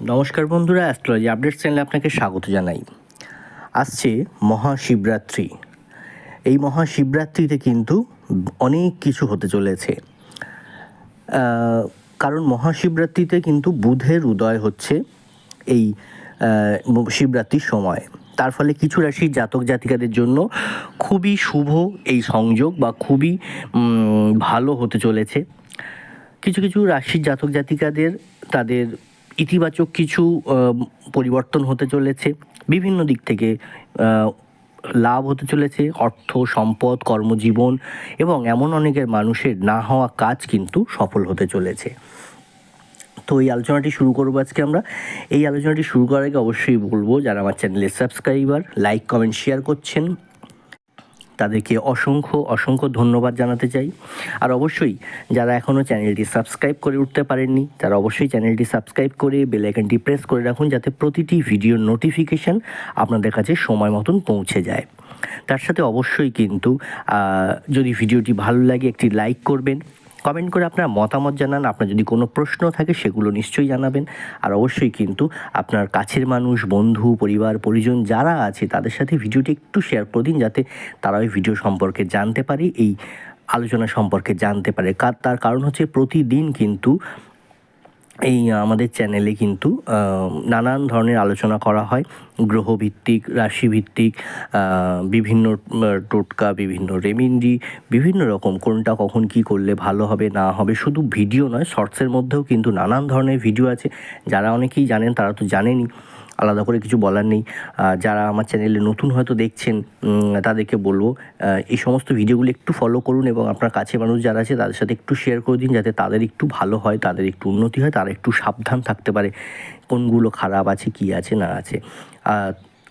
নমস্কার বন্ধুরা astrology update চ্যানেলে আপনাকে স্বাগত জানাই। আসছে মহাশিবরাত্রি। এই মহাশিবরাত্রিতে কিন্তু অনেক কিছু হতে চলেছে। কারণ মহাশিবরাত্রিতে কিন্তু বুধের উদয় হচ্ছে এই শিবরাত্রির সময়। তার ফলে কিছু রাশির জাতক জাতিকাদের জন্য খুবই শুভ এই সংযোগ বা খুবই ভালো হতে চলেছে। কিছু কিছু রাশির জাতক জাতিকাদের, তাদের ইতিবাচক কিছু পরিবর্তন হতে চলেছে। বিভিন্ন দিক থেকে লাভ হতে চলেছে, অর্থ, সম্পদ, কর্মজীবন এবং এমন অনেকের মানুষের না হওয়া কাজ কিন্তু সফল হতে চলেছে। তো এই আলোচনাটি শুরু করব আজকে আমরা। এই আলোচনাটি শুরু করার আগে অবশ্যই বলব, যারা আমার চ্যানেলের সাবস্ক্রাইবার, লাইক, কমেন্ট, শেয়ার করছেন তাদেরকে অসংখ্য অসংখ্য ধন্যবাদ জানাতে চাই। আর অবশ্যই যারা এখনও চ্যানেলটি সাবস্ক্রাইব করে উঠতে পারেননি, তারা অবশ্যই চ্যানেলটি সাবস্ক্রাইব করে বেলাইকনটি প্রেস করে রাখুন যাতে প্রতিটি ভিডিওর নোটিফিকেশান আপনাদের কাছে সময় মতন পৌঁছে যায়। তার সাথে অবশ্যই কিন্তু যদি ভিডিওটি ভালো লাগে একটি লাইক করবেন কমেন্ট করে আপনার মতামত জানান। আপনার যদি কোনো প্রশ্ন থাকে, সেগুলো নিশ্চয়ই জানাবেন। আর অবশ্যই কিন্তু আপনার কাছের মানুষ, বন্ধু, পরিবার, পরিজন যারা আছে, তাদের সাথে ভিডিওটি একটু শেয়ার করে দিন, যাতে তারা ওই ভিডিও সম্পর্কে জানতে পারে, এই আলোচনা সম্পর্কে জানতে পারে। তার কারণ হচ্ছে প্রতিদিন কিন্তু এই আমাদের চ্যানেলে কিন্তু নানান ধরনের আলোচনা করা হয়। গ্রহভিত্তিক, রাশিভিত্তিক বিভিন্ন টোটকা, বিভিন্ন রেমিন্ডি, বিভিন্ন রকম, কোনটা কখন কি করলে ভালো হবে, না হবে। শুধু ভিডিও নয়, শর্টসের মধ্যেও কিন্তু নানান ধরনের ভিডিও আছে। যারা অনেকেই জানেন, তারা তো জানেনই। আলাদা করে কিছু বলার নেই। যারা আমার চ্যানেলে নতুন হয়তো দেখছেন তাদেরকে বলব এই সমস্ত ভিডিওগুলো একটু ফলো করুন এবং আপনার কাছে মানুষ যারা আছে, তাদের সাথে একটু শেয়ার করে দিন যাতে তাদের একটু ভালো হয়, তাদের একটু উন্নতি হয়, তারা একটু সাবধান থাকতে পারে কোনগুলো খারাপ আছে, কি আছে, না আছে।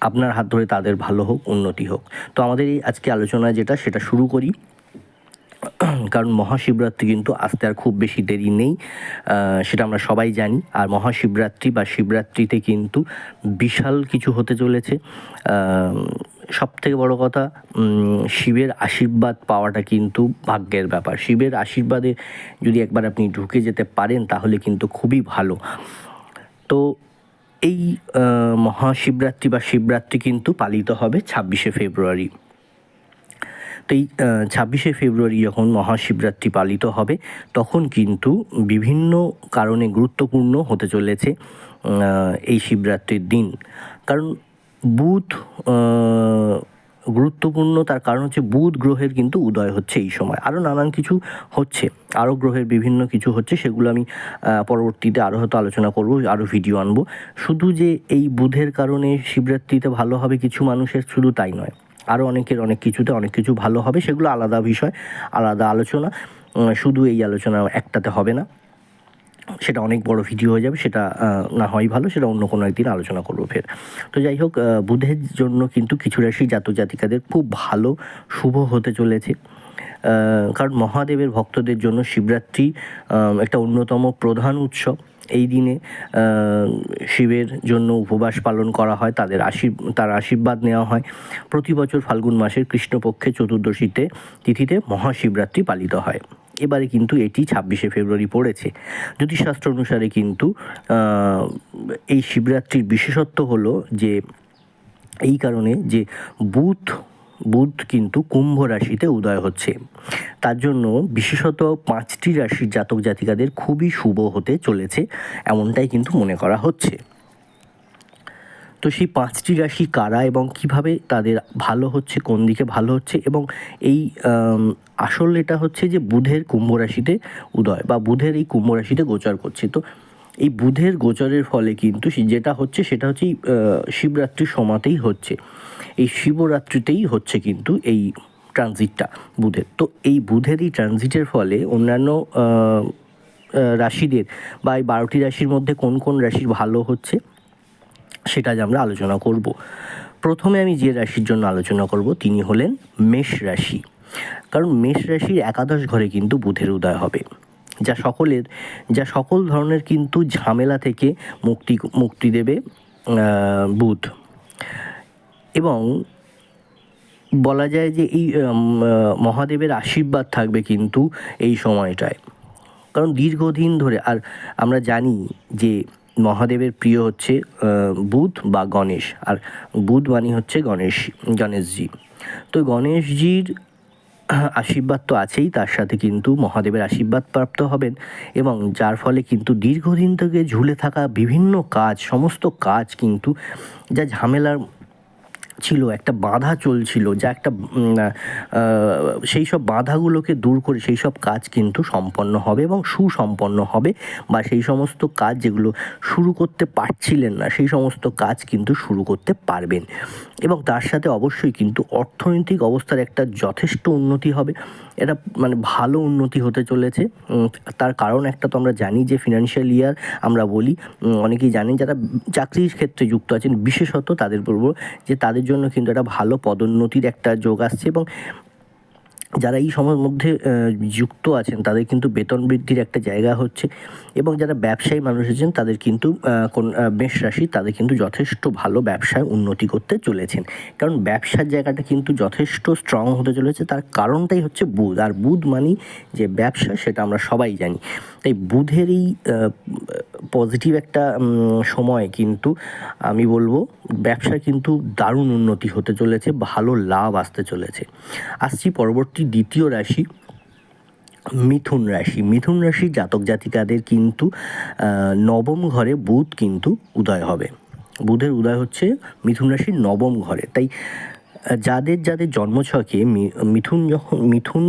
আপনার হাত ধরে তাদের ভালো হোক, উন্নতি হোক। তো আমাদের এই আজকে আলোচনা যেটা, সেটা শুরু করি। কারণ মহাশিবরাত্রি কিন্তু আসতে আর খুব বেশি দেরি নেই সেটা আমরা সবাই জানি। আর মহাশিবরাত্রি বা শিবরাত্রিতে কিন্তু বিশাল কিছু হতে চলেছে। সব থেকে বড়ো কথা শিবের আশীর্বাদ পাওয়াটা কিন্তু ভাগ্যের ব্যাপার। শিবের আশীর্বাদে যদি একবার আপনি ঢুকে যেতে পারেন, তাহলে কিন্তু খুবই ভালো। তো এই মহাশিবরাত্রি বা শিবরাত্রি কিন্তু পালিত হবে ছাব্বিশে ফেব্রুয়ারি। এই ছাব্বিশে ফেব্রুয়ারি যখন মহাশিবরাত্রি পালিত হবে, তখন কিন্তু বিভিন্ন কারণে গুরুত্বপূর্ণ হতে চলেছে এই শিবরাত্রির দিন। কারণ বুধ গুরুত্বপূর্ণ, তার কারণ হচ্ছে বুধ গ্রহের কিন্তু উদয় হচ্ছে এই সময়। আরও নানান কিছু হচ্ছে আরও গ্রহের বিভিন্ন কিছু হচ্ছে, সেগুলো আমি পরবর্তীতে আরও হয়তো আলোচনা করব আরও ভিডিও আনব। শুধু যে এই বুধের কারণে শিবরাত্রিতে ভালো হবে কিছু মানুষের, শুধু তাই নয়। আরও অনেকের অনেক কিছুতে অনেক কিছু ভালো হবে, সেগুলো আলাদা বিষয়, আলাদা আলোচনা। শুধু এই আলোচনা একটাতে হবে না। সেটা অনেক বড় ভিডিও হয়ে যাবে, সেটা না হয় ভালো, সেটা অন্য কোনো একদিন আলোচনা করব ফের। তো যাই হোক বুধের জন্য কিন্তু কিছু রাশি জাতক জাতিকাদের খুব ভালো, শুভ হতে চলেছে। কারণ মহাদেবের ভক্তদের জন্য শিবরাত্রি একটা অন্যতম প্রধান উৎসব। এই দিনে শিবের জন্য উপবাস পালন করা হয়, তাদের আশীর তার আশীর্বাদ নেওয়া হয়। প্রতি বছর ফাল্গুন মাসের কৃষ্ণপক্ষে চতুর্দশীতে তিথিতে মহাশিবরাত্রি পালিত হয়। এবারে কিন্তু এটি ছাব্বিশে ফেব্রুয়ারি পড়েছে। জ্যোতিষশাস্ত্র অনুসারে কিন্তু এই শিবরাত্রির বিশেষত্ব হলো যে, এই কারণে যে বুধ বুধ কিন্তু কুম্ভ রাশিতে উদয় হচ্ছে। তার জন্য বিশেষত পাঁচটি রাশির জাতক জাতিকাদের খুবই শুভ হতে চলেছে, এমনটাই কিন্তু মনে করা হচ্ছে। তো সেই পাঁচটি রাশি কারা এবং কীভাবে তাদের ভালো হচ্ছে, কোন দিকে ভালো হচ্ছে এবং এই আসল এটা হচ্ছে যে বুধের কুম্ভ রাশিতে উদয় বা বুধের এই কুম্ভ রাশিতে গোচর করছে। তো এই বুধের গোচরের ফলে কিন্তু যেটা হচ্ছে সেটা হচ্ছে শিবরাত্রির সমাতেই হচ্ছে। এই শিবরাত্রিতেই হচ্ছে কিন্তু এই ট্রানজিটটা, বুধের। তো এই বুধের এই ট্রানজিটের ফলে অন্যান্য রাশিদের বা এই বারোটি রাশির মধ্যে কোন কোন রাশির ভালো হচ্ছে সেটা আজ আমরা আলোচনা করব। প্রথমে আমি যে রাশির জন্য আলোচনা করব তিনি হলেন মেষ রাশি। কারণ মেষ রাশির একাদশ ঘরে কিন্তু বুধের উদয় হবে। যা সকলের, যা সকল ধরনের কিন্তু ঝামেলা থেকে মুক্তি মুক্তি দেবে বুধ। এবং বলা যায় যে এই মহাদেবের আশীর্বাদ থাকবে কিন্তু এই সময়টায়। কারণ দীর্ঘদিন ধরে, আর আমরা জানি যে মহাদেবের প্রিয় হচ্ছে বুধ বা গণেশ, আর বুধ মানে হচ্ছে গণেশ, গণেশজি। তো গণেশজির আশীর্বাদ তো আছেই, তার সাথে কিন্তু মহাদেবের আশীর্বাদ প্রাপ্ত হবেন এবং যার ফলে কিন্তু দীর্ঘদিন থেকে ঝুলে থাকা বিভিন্ন কাজ, সমস্ত কাজ কিন্তু, যা ঝামেলার ছিল, একটা বাধা চলছিল যা একটা সেই সব বাধাগুলোকে দূর করে, সেই সব কাজ কিন্তু সম্পন্ন হবে এবং সুসম্পন্ন হবে বা সেই সমস্ত কাজ যেগুলো শুরু করতে পারছিলেন না, সেই সমস্ত কাজ কিন্তু শুরু করতে পারবেন। এবং তার সাথে অবশ্যই কিন্তু অর্থনৈতিক অবস্থার একটা যথেষ্ট উন্নতি হবে। এটা মানে ভালো উন্নতি হতে চলেছে। তার কারণ একটা তো আমরা জানি যে ফিনান্সিয়াল ইয়ার আমরা বলি অনেকেই জানেন যারা চাকরির ক্ষেত্রে যুক্ত আছেন, বিশেষত তাদের বলব যে তাদের জন্য কিন্তু একটা ভালো পদোন্নতির একটা যোগ আসছে এবং যারা এই সময়ের মধ্যে যুক্ত আছেন, তাদের কিন্তু বেতন বৃদ্ধির একটা জায়গা হচ্ছে এবং যারা ব্যবসায়ী মানুষ আছেন, তাদের কিন্তু কোন মেষ রাশি, তাদের কিন্তু যথেষ্ট ভালো ব্যবসায় উন্নতি করতে চলেছেন। কারণ ব্যবসার জায়গাটা কিন্তু যথেষ্ট স্ট্রং হতে চলেছে, তার কারণটাই হচ্ছে বুধ। আর বুধ মানি যে ব্যবসা, সেটা আমরা সবাই জানি। তাই বুধের এই পজিটিভ একটা সময় কিন্তু আমি বলব ব্যবসার কিন্তু দারুণ উন্নতি হতে চলেছে, ভালো লাভ আসতে চলেছে। আসছি পরবর্তী দ্বিতীয় রাশি, মিথুন রাশি। মিথুন রাশির জাতক জাতিকাদের কিন্তু নবম ঘরে বুধ কিন্তু উদয় হবে। বুধের উদয় হচ্ছে মিথুন রাশির নবম ঘরে। তাই, যাদের যাদের জন্মছকে মিথুন যখন, মিথুন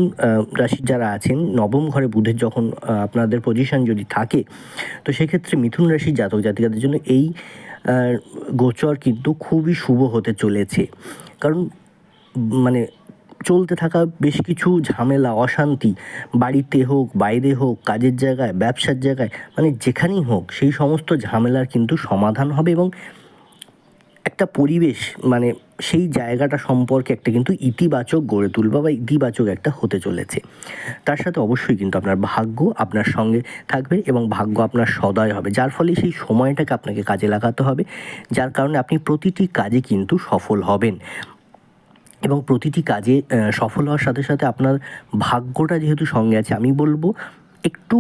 রাশির যারা আছেন, নবম ঘরে বুধের যখন আপনাদের পজিশন যদি থাকে, তো সেক্ষেত্রে মিথুন রাশির জাতক জাতিকাদের জন্য এই গোচর কিন্তু খুবই শুভ হতে চলেছে। কারণ মানে চলতে থাকা বেশ কিছু ঝামেলা, অশান্তি, বাড়িতে হোক, বাইরে হোক, কাজের জায়গায়, ব্যবসার জায়গায় মানে যেখানেই হোক, সেই সমস্ত ঝামেলার কিন্তু সমাধান হবে এবং একটা পরিবেশ মানে সেই জায়গাটা সম্পর্কে একটা কিন্তু ইতিবাচক গড়ে তুলবা বা ইতিবাচক একটা হতে চলেছে। তার সাথে অবশ্যই কিন্তু আপনার ভাগ্য আপনার সঙ্গে থাকবে এবং ভাগ্য আপনার সদয় হবে, যার ফলে সেই সময়টাকে আপনাকে কাজে লাগাতে হবে, যার কারণে আপনি প্রতিটি কাজে কিন্তু সফল হবেন। এবং প্রতিটি কাজে সফল হওয়ার সাথে সাথে আপনার ভাগ্যটা যেহেতু সঙ্গে আছে, আমি বলব একটু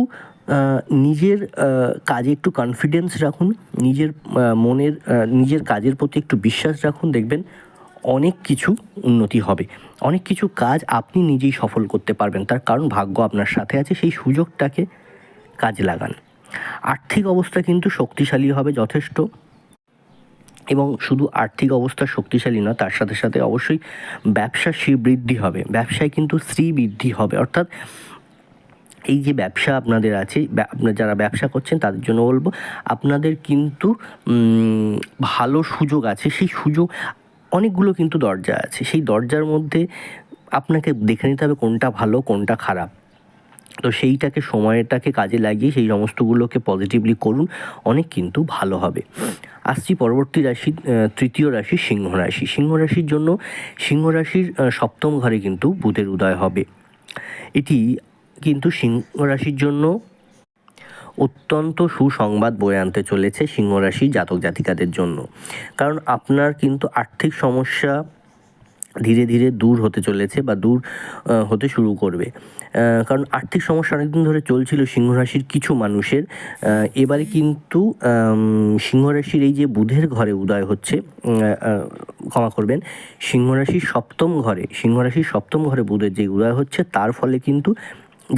নিজের কাজে একটু কনফিডেন্স রাখুন, নিজের মনের নিজের কাজের প্রতি একটু বিশ্বাস রাখুন, দেখবেন অনেক কিছু উন্নতি হবে। অনেক কিছু কাজ আপনি নিজেই সফল করতে পারবেন, তার কারণ ভাগ্য আপনার সাথে আছে, সেই সুযোগটাকে কাজে লাগান। আর্থিক অবস্থা কিন্তু শক্তিশালী হবে যথেষ্ট। এবং শুধু আর্থিক অবস্থা শক্তিশালী নয় তার সাথে সাথে অবশ্যই ব্যবসা শ্রীবৃদ্ধি হবে। ব্যবসায় কিন্তু শ্রীবৃদ্ধি হবে। অর্থাৎ এই যে ব্যবসা আপনাদের আছে আপনারা যারা ব্যবসা করছেন, তাদের জন্য বলব, আপনাদের কিন্তু ভালো সুযোগ আছে। সেই সুযোগ, অনেকগুলো কিন্তু দরজা আছে। সেই দরজার মধ্যে আপনাকে দেখে নিতে হবে কোনটা ভালো, কোনটা খারাপ। তো সেইটাকে, সময়টাকে কাজে লাগিয়ে সেই সমস্তগুলোকে পজিটিভলি করুন, অনেক কিন্তু ভালো হবে। আসছি পরবর্তী রাশি তৃতীয় রাশি সিংহ রাশি। সিংহ রাশির জন্য, সিংহ রাশির সপ্তম ঘরে কিন্তু বুধের উদয় হবে। এটি কিন্তু সিংহ রাশির জন্য অত্যন্ত সুসংবাদ বয়ে আনতে চলেছে সিংহ রাশি জাতক জাতিকাদের জন্য। কারণ আপনার কিন্তু আর্থিক সমস্যা ধীরে ধীরে দূর হতে চলেছে বা দূর হতে শুরু করবে। কারণ আর্থিক সমস্যা অনেকদিন ধরে চলছিল সিংহ রাশির কিছু মানুষের। এবারে কিন্তু আম, সিংহ রাশির এই যে বুধের ঘরে উদয় হচ্ছে ক্ষমা করবেন সিংহ রাশির সপ্তম ঘরে সিংহ রাশির সপ্তম ঘরে বুধের যে উদয় হচ্ছে তার ফলে কিন্তু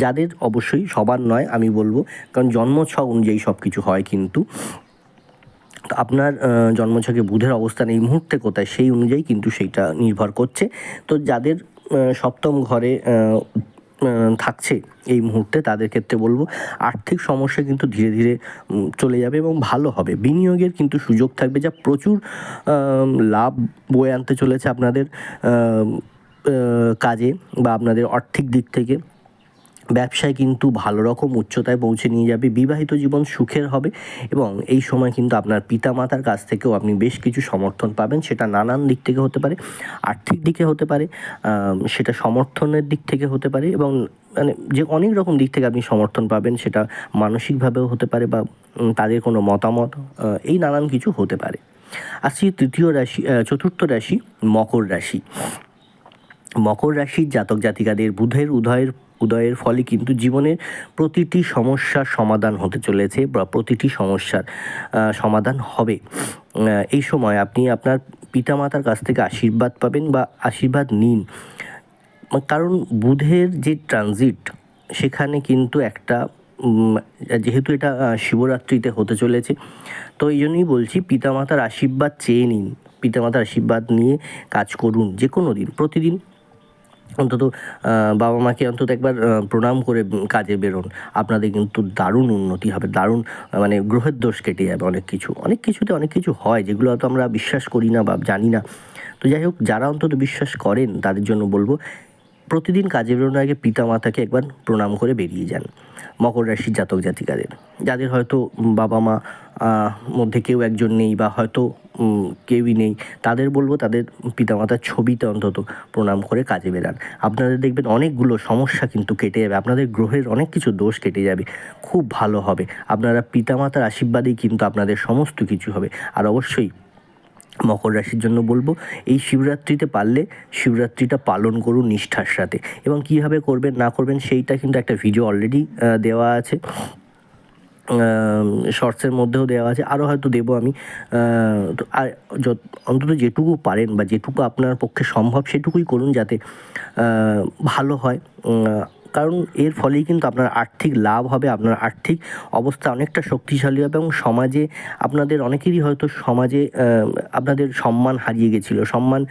যাদের অবশ্যই সবার নয় আমি বলব কারণ জন্মছক অনুযায়ী সব কিছু হয় কিন্তু। আপনার জন্মছকে বুধের অবস্থান এই মুহূর্তে কোথায় সেই অনুযায়ী কিন্তু সেইটা নির্ভর করছে। তো যাদের সপ্তম ঘরে থাকছে। এই মুহূর্তে তাদের ক্ষেত্রে বলব, আর্থিক সমস্যা কিন্তু ধীরে ধীরে চলে যাবে এবং ভালো হবে। বিনিয়োগের কিন্তু সুযোগ থাকবে যা প্রচুর লাভ বয়ে আনতে চলেছে আপনাদের কাজে বা আপনাদের আর্থিক দিক থেকে। ব্যবসায় কিন্তু ভালো রকম উচ্চতায় পৌঁছে নিয়ে যাবে, বিবাহিত জীবন সুখের হবে এবং এই সময় কিন্তু আপনার পিতামাতার কাছ থেকেও আপনি বেশ কিছু সমর্থন পাবেন, সেটা নানান দিক থেকে হতে পারে, আর্থিক দিকে হতে পারে সেটা সমর্থনের দিক থেকে হতে পারে এবং মানে যে অনেক রকম দিক থেকে আপনি সমর্থন পাবেন, সেটা মানসিকভাবেও হতে পারে বা তাদের কোনো মতামত এই নানান কিছু হতে পারে। আসছি তৃতীয় রাশি চতুর্থ রাশি, মকর রাশি। মকর রাশির জাতক জাতিকাদের বুধের, উদয়ের উদয়ের ফলে কিন্তু জীবনের প্রতিটি সমস্যার সমাধান হতে চলেছে বা প্রতিটি সমস্যার সমাধান হবে। এই সময় আপনি আপনার পিতামাতার কাছ থেকে আশীর্বাদ পাবেন বা আশীর্বাদ নিন। কারণ বুধের যে ট্রানজিট, সেখানে কিন্তু একটা যেহেতু এটা শিবরাত্রিতে হতে চলেছে, তো এই জন্যই বলছি পিতামাতার আশীর্বাদ চেয়ে নিন। পিতামাতার আশীর্বাদ নিয়ে কাজ করুন যে কোনো দিন, প্রতিদিন। অন্তত বাবা মাকে অন্তত একবার প্রণাম করে কাজে বেরোন। আপনাদের কিন্তু দারুণ উন্নতি হবে, দারুণ মানে গ্রহের দোষ কেটে যাবে অনেক কিছু। অনেক কিছুতে অনেক কিছু হয়, যেগুলো হয়তো আমরা বিশ্বাস করি না বা জানি না। তো যাই হোক, যারা অন্তত বিশ্বাস করেন, তাদের জন্য বলব প্রতিদিন কাজে বেরোনোর আগে পিতা মাতাকে একবার প্রণাম করে বেরিয়ে যান মকর রাশির জাতক জাতিকাদের। যাদের হয়তো বাবা মা মধ্যে কেউ একজন নেই বা হয়তো কেউই নেই, তাদের বলব তাদের পিতামাতার ছবিতে অন্তত প্রণাম করে কাজে বেরান। আপনাদের দেখবেন অনেকগুলো সমস্যা কিন্তু কেটে যাবে, আপনাদের গ্রহের অনেক কিছু দোষ কেটে যাবে, খুব ভালো হবে। আপনারা পিতামাতার আশীর্বাদেই কিন্তু আপনাদের সমস্ত কিছু হবে, আর অবশ্যই মকর রাশির জন্য বলব, এই শিবরাত্রিতে পারলে শিবরাত্রিটা পালন করুন নিষ্ঠার সাথে। এবং কীভাবে করবেন, না করবেন, সেইটা কিন্তু একটা ভিডিও অলরেডি দেওয়া আছে। শর্টসের মধ্যেও দেওয়া আছে। আরও হয়তো দেবো আমি। আর যত, অন্তত যেটুকু পারেন বা যেটুকু আপনার পক্ষে সম্ভব, সেটুকুই করুন যাতে ভালো হয়। কারণ এর ফলেই কিন্তু আপনার আর্থিক লাভ হবে, আপনার আর্থিক অবস্থা অনেকটা শক্তিশালী হবে এবং সমাজে আপনাদের অনেকেরই হয়তো সমাজে আপনাদের সম্মান হারিয়ে গেছিল। সম্মান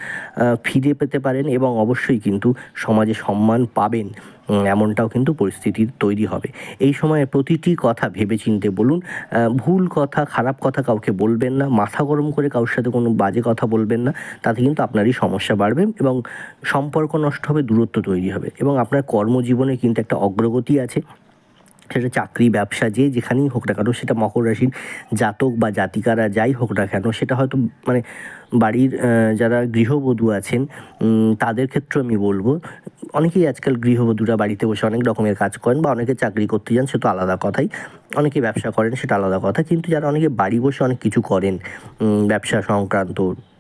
ফিরে পেতে পারেন এবং অবশ্যই কিন্তু সমাজে সম্মান পাবেন। এমনটাও কিন্তু পরিস্থিতি তৈরি হবে। এই সময়ে প্রতিটি কথা ভেবেচিন্তে বলুন ভুল কথা, খারাপ কথা কাউকে বলবেন না, মাথা গরম করে কারোর সাথে কোনো বাজে কথা বলবেন না, তাতে কিন্তু আপনারই সমস্যা বাড়বে এবং সম্পর্ক নষ্ট হবে, দূরত্ব তৈরি হবে এবং আপনার কর্মজীবনে কিন্তু একটা অগ্রগতি আছে। সেটা চাকরি, ব্যবসা, যে যেখানেই হোক না কেন, সেটা মকর রাশির জাতক বা জাতিকারা যাই হোক না কেন, সেটা হয়তো মানে বাড়ির যারা গৃহবধূ আছেন তাদের ক্ষেত্রে আমি বলব, অনেকেই আজকাল গৃহবধূরা বাড়িতে বসে অনেক রকমের কাজ করেন বা অনেকে চাকরি করতে যান, সে তো আলাদা কথাই। অনেকে ব্যবসা করেন, সেটা আলাদা কথা, কিন্তু যারা অনেকে বাড়ি বসে অনেক কিছু করেন ব্যবসা সংক্রান্ত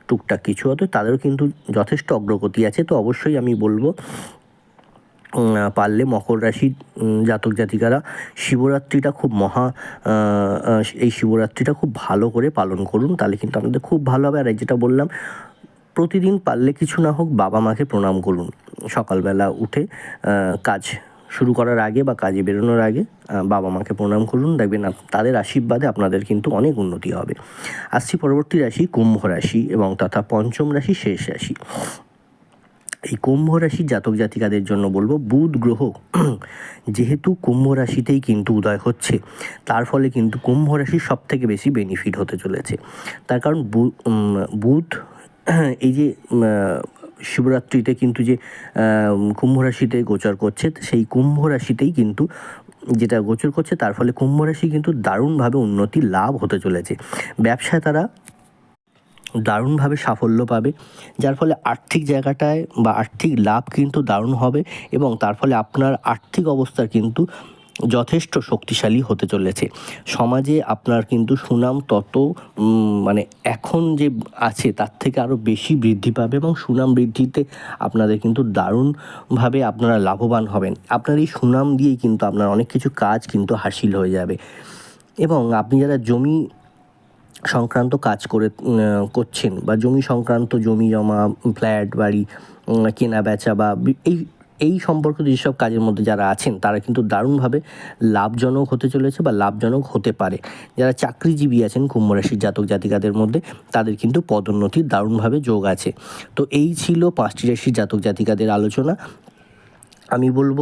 টুকটাক কিছু হয়তো তাদেরও কিন্তু যথেষ্ট অগ্রগতি আছে। তো অবশ্যই আমি বলব পারলে মকর রাশির জাতক জাতিকারা শিবরাত্রিটা খুব মহা এই শিবরাত্রিটা খুব ভালো করে পালন করুন। তাহলে কিন্তু আপনাদের খুব ভালো হবে। আর যেটা বললাম, প্রতিদিন পারলে কিছু না হোক বাবা মাকে প্রণাম করুন। সকালবেলা উঠে কাজ শুরু করার আগে বা কাজে বেরোনোর আগে বাবা মাকে প্রণাম করুন। দেখবেন তাদের আশীর্বাদে আপনাদের কিন্তু অনেক উন্নতি হবে। আসছি পরবর্তী রাশি, কুম্ভ রাশি এবং তথা পঞ্চম রাশি, শেষ রাশি। এই কুম্ভ রাশির জাতক জাতিকাদের জন্য বলব বুধ গ্রহ যেহেতু কুম্ভ রাশিতেই কিন্তু উদয় হচ্ছে, তার ফলে কিন্তু কুম্ভ রাশির সব থেকে বেশি বেনিফিট হতে চলেছে। তার কারণ বুধ এই যে শিবরাত্রিতে কিন্তু যে কুম্ভ রাশিতে গোচর করছে, সেই কুম্ভ রাশিতেই কিন্তু যেটা গোচর করছে, তার ফলে কুম্ভ রাশি কিন্তু দারুণভাবে উন্নতি লাভ হতে চলেছে। ব্যবসায় তারা দারুণভাবে সাফল্য পাবে, যার ফলে আর্থিক জায়গাটায় বা আর্থিক লাভ কিন্তু দারুণ হবে এবং তার ফলে আপনার আর্থিক অবস্থা কিন্তু যথেষ্ট শক্তিশালী হতে চলেছে। সমাজে আপনার কিন্তু সুনাম তত মানে এখন যে আছে তার থেকে আরও বেশি বৃদ্ধি পাবে এবং সুনাম বৃদ্ধিতে আপনাদের কিন্তু দারুণভাবে আপনারা লাভবান হবেন। আপনার এই সুনাম দিয়েই কিন্তু আপনার অনেক কিছু কাজ কিন্তু হাসিল হয়ে যাবে। এবং আপনি যারা জমি সংক্রান্ত কাজ করে করছেন বা জমি সংক্রান্ত জমি জমা, ফ্ল্যাট, বাড়ি কেনা, বেচা বা, এই এই সম্পর্কিত যেসব কাজের মধ্যে যারা আছেন, তারা কিন্তু দারুণভাবে লাভজনক হতে চলেছে বা লাভজনক হতে পারে। যারা চাকরিজীবী আছেন, কুম্ভ রাশির জাতক জাতিকাদের মধ্যে, তাদের কিন্তু পদোন্নতির দারুণভাবে যোগ আছে। তো এই ছিল পাঁচটি রাশির জাতক জাতিকাদের আলোচনা। আমি বলব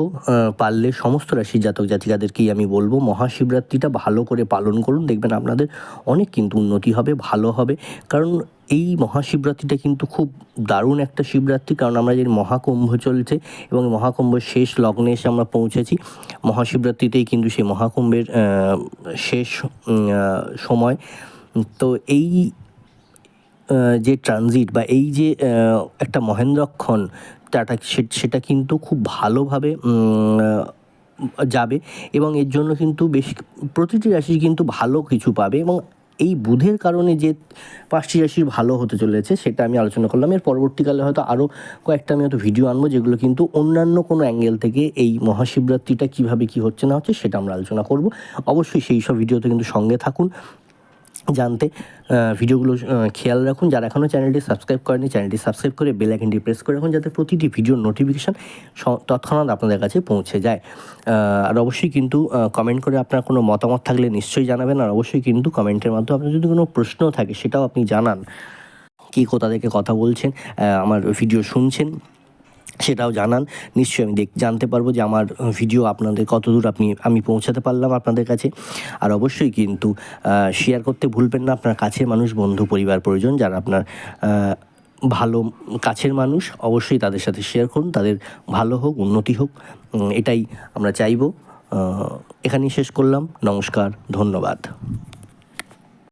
পারলে সমস্ত রাশির জাতক জাতিকাদেরকেই আমি বলব, মহাশিবরাত্রিটা ভালো করে পালন করুন। দেখবেন আপনাদের অনেক কিন্তু উন্নতি হবে, ভালো হবে। কারণ এই মহাশিবরাত্রিটা কিন্তু খুব দারুণ একটা শিবরাত্রি, কারণ আমরা যে মহাকুম্ভ চলছে এবং এই মহাকুম্ভের শেষ লগ্নে এসে আমরা পৌঁছেছি, মহাশিবরাত্রিতেই কিন্তু সেই মহাকুম্ভের শেষ সময়। তো এই যে ট্রানজিট বা এই যে একটা মহেন্দ্রক্ষণ তাটা সেটা কিন্তু খুব ভালোভাবে যাবে এবং এর জন্য কিন্তু বেশ প্রতিটি রাশি কিন্তু ভালো কিছু পাবে এবং এই বুধের কারণে যে পাঁচটি রাশির ভালো হতে চলেছে সেটা আমি আলোচনা করলাম। এর পরবর্তীকালে হয়তো আরও কয়েকটা আমি হয়তো ভিডিও আনব যেগুলো কিন্তু অন্যান্য কোনো অ্যাঙ্গেল থেকে এই মহাশিবরাত্রিটা কীভাবে কী হচ্ছে না হচ্ছে সেটা আমরা আলোচনা করব। অবশ্যই সেই সব ভিডিওতে কিন্তু সঙ্গে থাকুন। জানতে ভিডিওগুলো খেয়াল রাখুন। যারা এখনও চ্যানেলটি সাবস্ক্রাইব করেনি চ্যানেলটি সাবস্ক্রাইব করে বেল আইকনটি প্রেস করে রাখুন, যাতে প্রতিটি ভিডিওর নোটিফিকেশান তৎক্ষণাৎ আপনাদের কাছে পৌঁছে যায়। আর অবশ্যই কিন্তু কমেন্ট করে আপনার কোনো মতামত থাকলে নিশ্চয়ই জানাবেন, আর অবশ্যই কিন্তু কমেন্টের মাধ্যমে আপনার যদি কোনো প্রশ্ন থাকে, সেটাও আপনি জানান। কে কোথা থেকে কথা বলছেন আমার ভিডিও শুনছেন সেটাও জানান। নিশ্চয়ই আমি দেখ, জানতে পারব যে আমার ভিডিও আপনাদের কতদূর আপনি, আমি পৌঁছাতে পারলাম আপনাদের কাছে। আর অবশ্যই কিন্তু শেয়ার করতে ভুলবেন না। আপনার কাছের মানুষ, বন্ধু, পরিবার প্রয়োজন যারা আপনার ভালো কাছের মানুষ, অবশ্যই তাদের সাথে শেয়ার করুন। তাদের ভালো হোক, উন্নতি হোক এটাই আমরা চাইব। এখানেই শেষ করলাম। নমস্কার, ধন্যবাদ।